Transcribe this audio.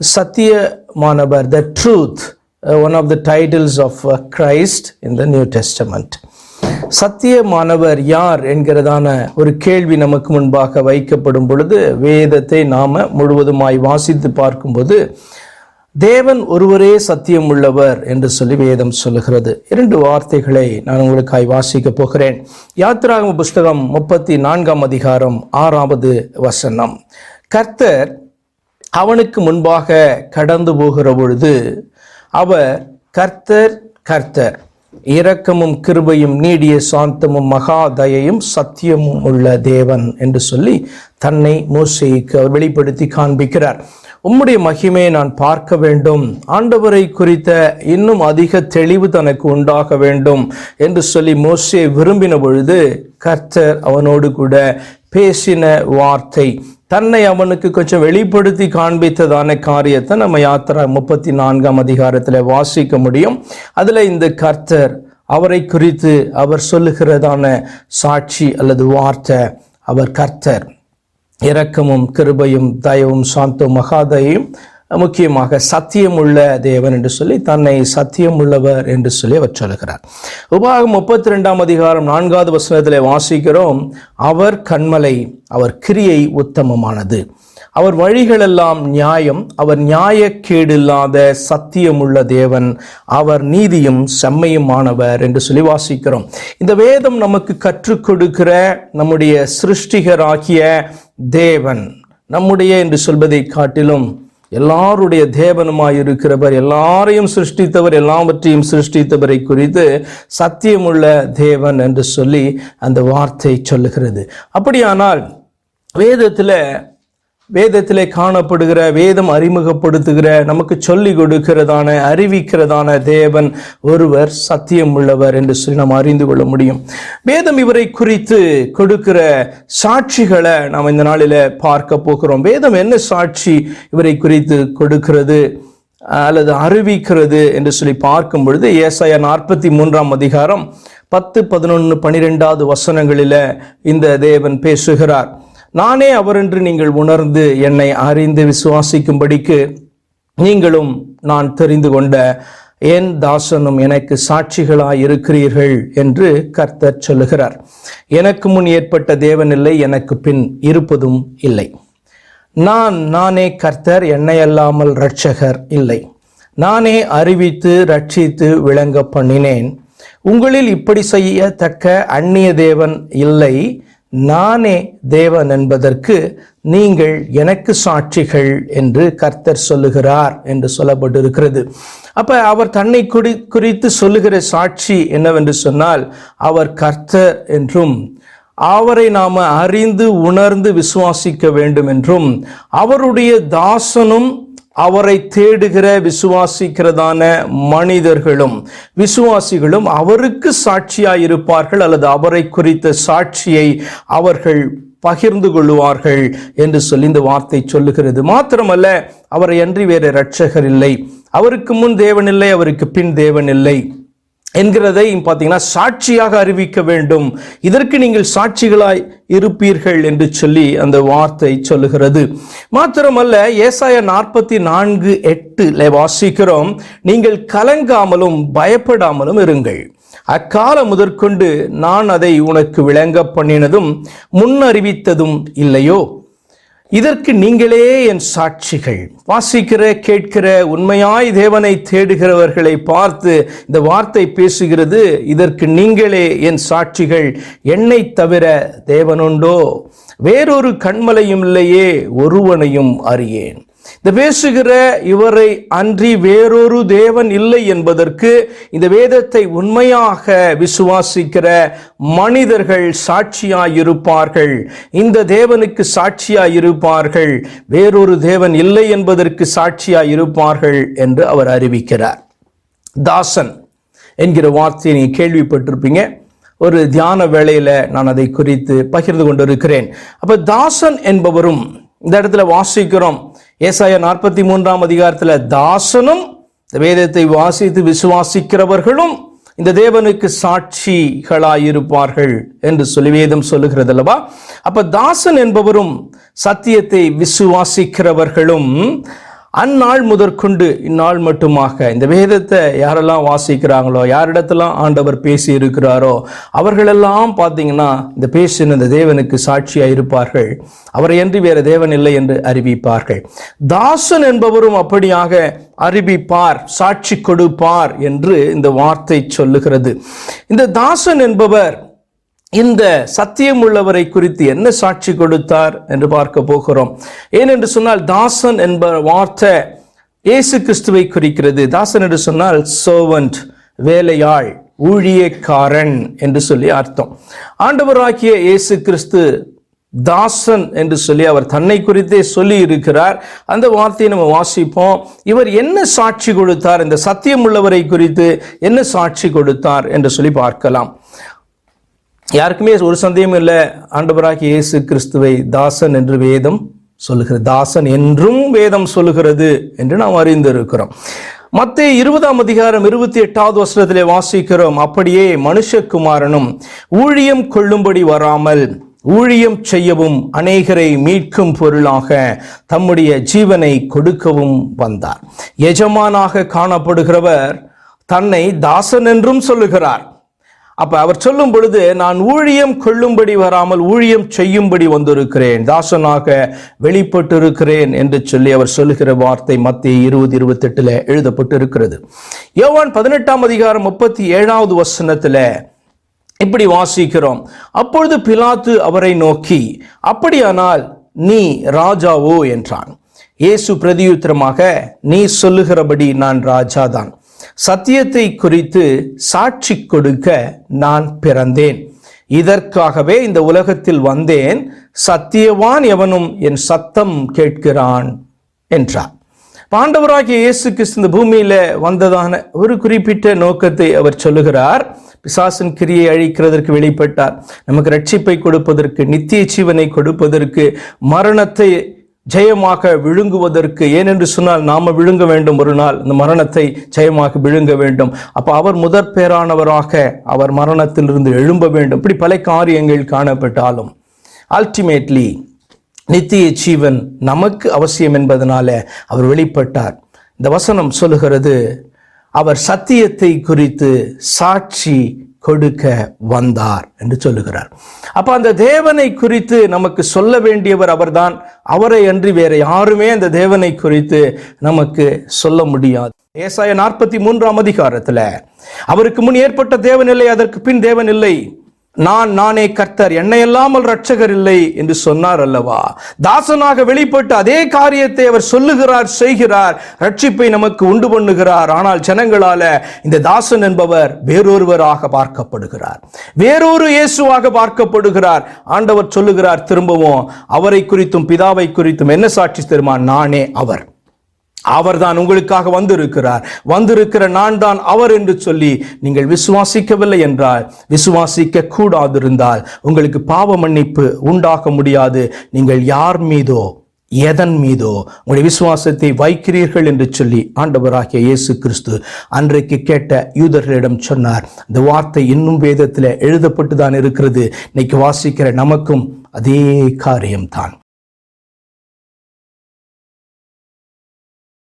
சத்தியமானவர் the truth one of the titles of Christ in the New Testament சத்தியமானவர் யார் என்கிறதான ஒரு கேள்வி நமக்கு முன்பாக வைக்கப்படும் பொழுது வேதத்தை நாம் முழுவதுமாய் வாசித்து பார்க்கும்போது தேவன் ஒருவரே சத்தியம் உள்ளவர் என்று சொல்லி வேதம் சொல்லுகிறது. இரண்டு வார்த்தைகளை நான் உங்களுக்காய் வாசிக்க போகிறேன். யாத்திராகம புஸ்தகம் முப்பத்தி நான்காம் அதிகாரம் ஆறாவது வசனம். கர்த்தர் அவனுக்கு முன்பாக கடந்து போகிற பொழுது அவர் கர்த்தர் கர்த்தர். இரக்கமும் கிருபையும் நீடிய சாந்தமும் மகாதயையும் சத்தியமும் உள்ள தேவன் என்று சொல்லி தன்னை மோசைக்கு அவர் வெளிப்படுத்தி காண்பிக்கிறார். உம்முடைய மகிமையை நான் பார்க்க வேண்டும். ஆண்டவரை குறித்த இன்னும் அதிக தெளிவு தனக்கு உண்டாக வேண்டும் என்று சொல்லி மோசையை விரும்பின பொழுது கர்த்தர் அவனோடு கூட பேசின வார்த்தை. தன்னை அவனுக்கு கொஞ்சம் வெளிப்படுத்தி காண்பித்ததான காரியத்தை நம்ம யாத்திரா முப்பத்தி நான்காம் அதிகாரத்தில் வாசிக்க முடியும். அதுல இந்த கர்த்தர் அவரை குறித்து அவர் சொல்லுகிறதான சாட்சி அல்லது வார்த்தை அவர் கர்த்தர். இரக்கமும் கிருபையும் தயவும் சாந்தம் மகாதயும் முக்கியமாக சத்தியம் உள்ள தேவன் என்று சொல்லி தன்னை சத்தியம் உள்ளவர் என்று சொல்லி அவர் சொல்கிறார் உபாகம் முப்பத்தி ரெண்டாம் அதிகாரம் நான்காவது வசனத்தில் வாசிக்கிறோம் அவர் கண்மலை அவர் கிரியை உத்தமமானது. அவர் வழிகளெல்லாம் நியாயம் அவர் நியாயக்கேடில்லாத சத்தியமுள்ள தேவன். அவர் நீதியும் செம்மையுமானவர் என்று சொல்லி வாசிக்கிறோம். இந்த வேதம் நமக்கு கற்றுக் கொடுக்கிற நம்முடைய சிருஷ்டிகராகிய தேவன் நம்முடைய என்று சொல்வதை காட்டிலும் எல்லாருடைய தேவனுமாய் இருக்கிறவர் எல்லாரையும் சிருஷ்டித்தவர் எல்லாவற்றையும் சிருஷ்டித்தவரை குறித்து சத்தியமுள்ள தேவன் என்று சொல்லி அந்த வார்த்தை சொல்லுகிறது. அப்படியானால் வேதத்தில் வேதத்திலே காணப்படுகிற வேதம் அறிமுகப்படுத்துகிற நமக்கு சொல்லி கொடுக்கிறதான அறிவிக்கிறதான தேவன் ஒருவர் சத்தியம் உள்ளவர் என்று சொல்லி நாம் அறிந்து கொள்ள முடியும். வேதம் இவரை குறித்து கொடுக்கிற சாட்சிகளை நாம் இந்த நாளில் பார்க்க போகிறோம். வேதம் என்ன சாட்சி இவரை குறித்து கொடுக்கிறது அல்லது அறிவிக்கிறது என்று சொல்லி பார்க்கும் பொழுது ஏசாய நாற்பத்தி மூன்றாம் அதிகாரம் பத்து பதினொன்று பனிரெண்டாவது வசனங்களில் இந்த தேவன் பேசுகிறார். நானே அவரென்று நீங்கள் உணர்ந்து என்னை அறிந்து விசுவாசிக்கும்படிக்கு நீங்களும் நான் தெரிந்து கொண்ட என் தாசனும் எனக்கு சாட்சிகளாய் இருக்கிறீர்கள் என்று கர்த்தர் சொல்லுகிறார். எனக்கு முன் ஏற்பட்ட தேவன் இல்லை எனக்கு பின் இருப்பதும் இல்லை. நான் நானே கர்த்தர் என்னை அல்லாமல் இரட்சகர் இல்லை. நானே அறிவித்து ரட்சித்து விளங்க பண்ணினேன். உங்களில் இப்படி செய்யத்தக்க அந்நிய தேவன் இல்லை. நானே தேவன் என்பதற்கு நீங்கள் எனக்கு சாட்சிகள் என்று கர்த்தர் சொல்லுகிறார் என்று சொல்லப்பட்டிருக்கிறது. அப்ப அவர் தன்னை குறி குறித்து சொல்லுகிற சாட்சி என்னவென்று சொன்னால் அவர் கர்த்தர் என்றும் அவரை நாம அறிந்து உணர்ந்து விசுவாசிக்க வேண்டும் என்றும் அவருடைய தாசனும் அவரை தேடுகிற விசுவாசிக்கிறதான மனிதர்களும் விசுவாசிகளும் அவருக்கு சாட்சியாய் இருப்பார்கள் அல்லது அவரை குறித்த சாட்சியை அவர்கள் பகிர்ந்து கொள்வார்கள் என்று சொல்லி இந்த வார்த்தை சொல்லுகிறது. மாத்திரமல்ல அவரை அன்றி வேறு இரட்சகர் இல்லை. அவருக்கு முன் தேவன் இல்லை அவருக்கு பின் தேவன் இல்லை. என்கிறதை பார்த்தீங்கன்னா சாட்சியாக அறிவிக்க வேண்டும். இதற்கு நீங்கள் சாட்சிகளாய் இருப்பீர்கள் என்று சொல்லி அந்த வார்த்தை சொல்லுகிறது. மாத்திரமல்ல ஏசாய நாற்பத்தி நான்கு எட்டுல வாசிக்கிறோம் நீங்கள் கலங்காமலும் பயப்படாமலும் இருங்கள். அக்காலம் முதற்கொண்டு நான் அதை உனக்கு விளங்க பண்ணினதும் முன்னறிவித்ததும் இல்லையோ? இதற்கு நீங்களே என் சாட்சிகள். வாசிக்கிற கேட்கிற உண்மையாய் தேவனை தேடுகிறவர்களை பார்த்து இந்த வார்த்தை பேசுகிறது. இதற்கு நீங்களே என் சாட்சிகள். என்னை தவிர தேவனுண்டோ? வேறொரு கண்மலையும் இல்லையே ஒருவனையும் அறியேன். இந்த பேசுகிற இவரை அன்றி வேறொரு தேவன் இல்லை என்பதற்கு இந்த வேதத்தை உண்மையாக விசுவாசிக்கிற மனிதர்கள் சாட்சியாயிருப்பார்கள். இந்த தேவனுக்கு சாட்சியாயிருப்பார்கள். வேறொரு தேவன் இல்லை என்பதற்கு சாட்சியாயிருப்பார்கள் என்று அவர் அறிவிக்கிறார். தாசன் என்கிற வார்த்தையை நீங்கள் கேள்விப்பட்டிருப்பீங்க. ஒரு தியான வேளையில் நான் அதை குறித்து பகிர்ந்து கொண்டிருக்கிறேன். அப்ப தாசன் என்பவரும் இந்த இடத்துல வாசிக்கிறோம். ஏசாய நாற்பத்தி மூன்றாம் அதிகாரத்தில் தாசனும் வேதத்தை வாசித்து விசுவாசிக்கிறவர்களும் இந்த தேவனுக்கு சாட்சிகளாயிருப்பார்கள் என்று சொல்லி வேதம் சொல்லுகிறது அல்லவா அப்ப தாசன் என்பவரும் சத்தியத்தை விசுவாசிக்கிறவர்களும் அந்நாள் முதற்கொண்டு இந்நாள் மட்டுமாக. இந்த வேதத்தை யாரெல்லாம் வாசிக்கிறாங்களோ யாரிடத்தெல்லாம் ஆண்டவர் பேசி இருக்கிறாரோ அவர்களெல்லாம் பார்த்தீங்கன்னா இந்த பேசின இந்த தேவனுக்கு சாட்சியாக இருப்பார்கள். அவரை என்று வேறு தேவன் இல்லை என்று அறிவிப்பார்கள். தாசன் என்பவரும் அப்படியாக அறிவிப்பார் சாட்சி கொடுப்பார் என்று இந்த வார்த்தை சொல்லுகிறது. இந்த தாசன் என்பவர் இந்த சத்தியம் உள்ளவரை குறித்து என்ன சாட்சி கொடுத்தார் என்று பார்க்க போகிறோம். ஏனென்று சொன்னால் தாசன் என்ப வார்த்தை இயேசு கிறிஸ்துவை குறிக்கிறது. தாசன் என்று சொன்னால் சோவன்ட் வேலையாள் ஊழியக்காரன் என்று சொல்லி அர்த்தம். ஆண்டவராகிய இயேசு கிறிஸ்து தாசன் என்று சொல்லி அவர் தன்னை குறித்தே சொல்லி இருக்கிறார். அந்த வார்த்தையை நம்ம வாசிப்போம். இவர் என்ன சாட்சி கொடுத்தார்? இந்த சத்தியம் உள்ளவரை குறித்து என்ன சாட்சி கொடுத்தார்? என்று சொல்லி பார்க்கலாம். யாருக்குமே ஒரு சந்தேகம் இல்லை. ஆண்டவராக இயேசு கிறிஸ்துவை தாசன் என்று வேதம் சொல்லுகிறது. தாசன் என்றும் வேதம் சொல்லுகிறது என்று நாம் அறிந்திருக்கிறோம். மத்திய இருபதாம் அதிகாரம் இருபத்தி எட்டாவது வருஷத்திலே வாசிக்கிறோம். அப்படியே மனுஷகுமாரனும் ஊழியம் கொள்ளும்படி வராமல் ஊழியம் செய்யவும் அநேகரை மீட்கும் பொருளாக தம்முடைய ஜீவனை கொடுக்கவும் வந்தார். எஜமானாக காணப்படுகிறவர் தன்னை தாசன் என்றும் சொல்லுகிறார். அப்போ அவர் சொல்லும் பொழுது நான் ஊழியம் கொள்ளும்படி வராமல் ஊழியம் செய்யும்படி வந்திருக்கிறேன். தாசனாக வெளிப்பட்டிருக்கிறேன் என்று சொல்லி அவர் சொல்லுகிற வார்த்தை மத்திய இருபது இருபத்தெட்டில் எழுதப்பட்டு இருக்கிறது யோவான் பதினெட்டாம் அதிகாரம் முப்பத்தி ஏழாவது வசனத்தில் இப்படி வாசிக்கிறோம். அப்பொழுது பிலாத்து அவரை நோக்கி அப்படியானால் நீ ராஜாவோ என்றான். இயேசு பிரதியுத்திரமாக நீ சொல்லுகிறபடி நான் ராஜாதான். சத்தியத்தை குறித்து சாட்சி கொடுக்க நான் பிறந்தேன். இதற்காகவே இந்த உலகத்தில் வந்தேன். சத்தியவான் எவனும் என் சத்தம் கேட்கிறான் என்றார். பாண்டவராகிய இயேசு கிறிஸ்து இந்த பூமியில வந்ததான ஒரு குறிப்பிட்ட நோக்கத்தை அவர் சொல்லுகிறார். பிசாசின் கிரியை அழிக்கிறதற்கு வெளிப்பட்டார். நமக்கு ரட்சிப்பை கொடுப்பதற்கு நித்திய ஜீவனை கொடுப்பதற்கு மரணத்தை ஜெயமாக விழுங்குவதற்கு ஏனென்று சொன்னால் நாம் விழுங்க வேண்டும் ஒரு நாள். இந்த மரணத்தை ஜெயமாக விழுங்க வேண்டும். அப்போ அவர் முதற் பேரானவராக அவர் மரணத்திலிருந்து எழும்ப வேண்டும். இப்படி பல காரியங்கள் காணப்பட்டாலும். அல்டிமேட்லி நித்திய ஜீவன் நமக்கு அவசியம் என்பதனால அவர் வெளிப்பட்டார். இந்த வசனம் சொல்லுகிறது அவர் சத்தியத்தை குறித்து சாட்சி கொடுக்க வந்தார் என்று சொல்லுகிறார். அப்ப அந்த தேவனை குறித்து நமக்கு சொல்ல வேண்டியவர் அவர்தான். அவரை அன்றி வேற யாருமே அந்த தேவனை குறித்து நமக்கு சொல்ல முடியாது. ஏசாய நாற்பத்தி மூன்றாம் அதிகாரத்துல அவருக்கு முன் ஏற்பட்ட தேவன் இல்லை அதற்கு பின் தேவன் இல்லை. நான் நானே கர்த்தர் என்னை அல்லாமல் ரட்சகர் இல்லை என்று சொன்னார் அல்லவா? தாசனாக வெளிப்பட்டு அதே காரியத்தை அவர் சொல்லுகிறார் செய்கிறார். ரட்சிப்பை நமக்கு உண்டு பண்ணுகிறார். ஆனால் ஜனங்களால இந்த தாசன் என்பவர் வேறொருவராக பார்க்கப்படுகிறார். வேறொரு இயேசுவாக பார்க்கப்படுகிறார். ஆண்டவர் சொல்லுகிறார் திரும்பவும் அவரை குறித்தும் பிதாவை குறித்தும் என்ன சாட்சி தருமா நானே அவர். அவர்தான் உங்களுக்காக வந்திருக்கிறார். வந்திருக்கிற நான் தான் அவர் என்று சொல்லி நீங்கள் விசுவாசிக்கவில்லை என்றால் விசுவாசிக்க கூடாதிருந்தால் உங்களுக்கு பாவ மன்னிப்பு உண்டாக முடியாது. நீங்கள் யார் மீதோ எதன் மீதோ உங்களுடைய விசுவாசத்தை வைக்கிறீர்கள் என்று சொல்லி ஆண்டவராகிய இயேசு கிறிஸ்து அன்றைக்கு கேட்ட யூதர்களிடம் சொன்னார். இந்த வார்த்தை இன்னும் வேதத்தில் எழுதப்பட்டு தான் இருக்கிறது. இன்னைக்கு வாசிக்கிற நமக்கும் அதே காரியம்தான்